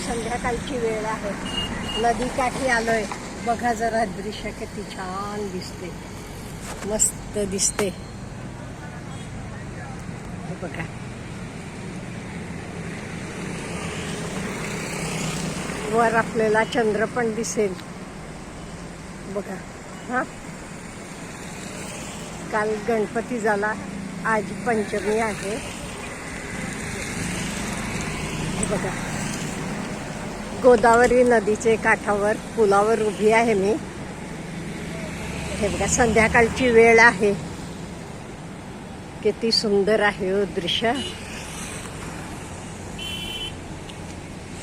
संध्याकाळची वेळ आहे. नदीकाठी आलोय. बघा जरा दृश्य किती छान दिसते. मस्त दिसते. बघा. वर आपल्याला चंद्र पण दिसेल. बघा. हा? काल गणपती झाला. आज पंचमी आहे. बघा. गोदावरी नदीचे काठावर पुलावर उभी आहे मी. हे बघा संध्याकाळची वेळ आहे. किती सुंदर आहे हो दृश्य.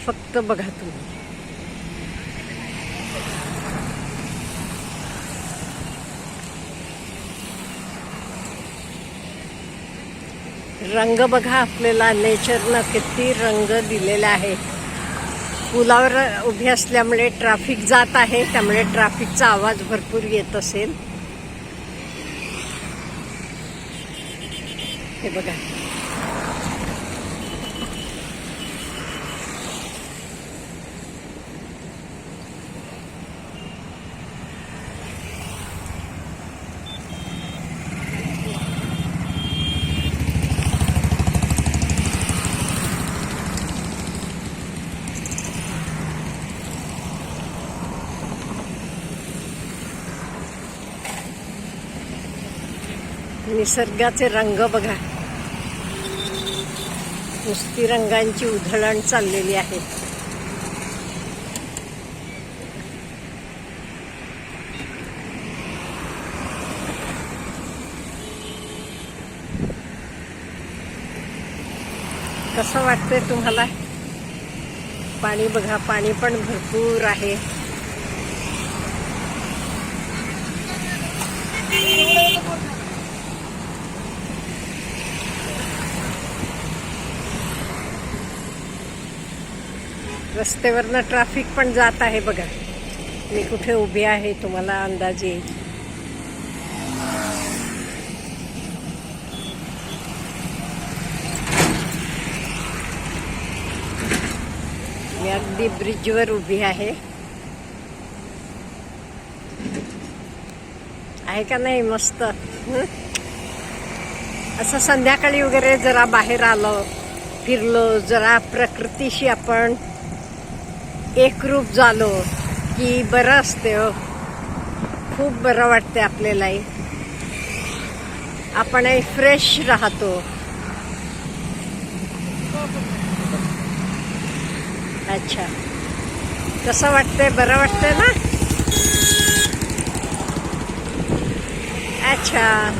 फक्त बघा तुम्ही. रंग बघा आपल्याला. नेचरनं किती रंग दिलेला आहे. पुलावर उभे असल्यामुळे ट्रॅफिक जात आहे त्यामुळे ट्रॅफिकचा आवाज भरपूर येत असेल. हे बघा. निसर्गाचे रंग बघा. नुसती रंगांची उधळण चाललेली आहे. कसं वाटतंय तुम्हाला? पाणी बघा पाणी पण भरपूर आहे. रस्त्यावरनं ट्रॅफिक पण जात आहे बघा. मी कुठे उभी आहे तुम्हाला अंदाज येईल. मी अगदी ब्रिजवर उभी आहे. आहे का नाही मस्त? असं संध्याकाळी वगैरे जरा बाहेर आलो फिरलो जरा प्रकृतीशी आपण एकरूप झालो की बरं असते हो. खूप बरं वाटते आपल्यालाही. आपणही फ्रेश राहतो. अच्छा. कसं वाटतंय बरं वाटतंय ना? अच्छा.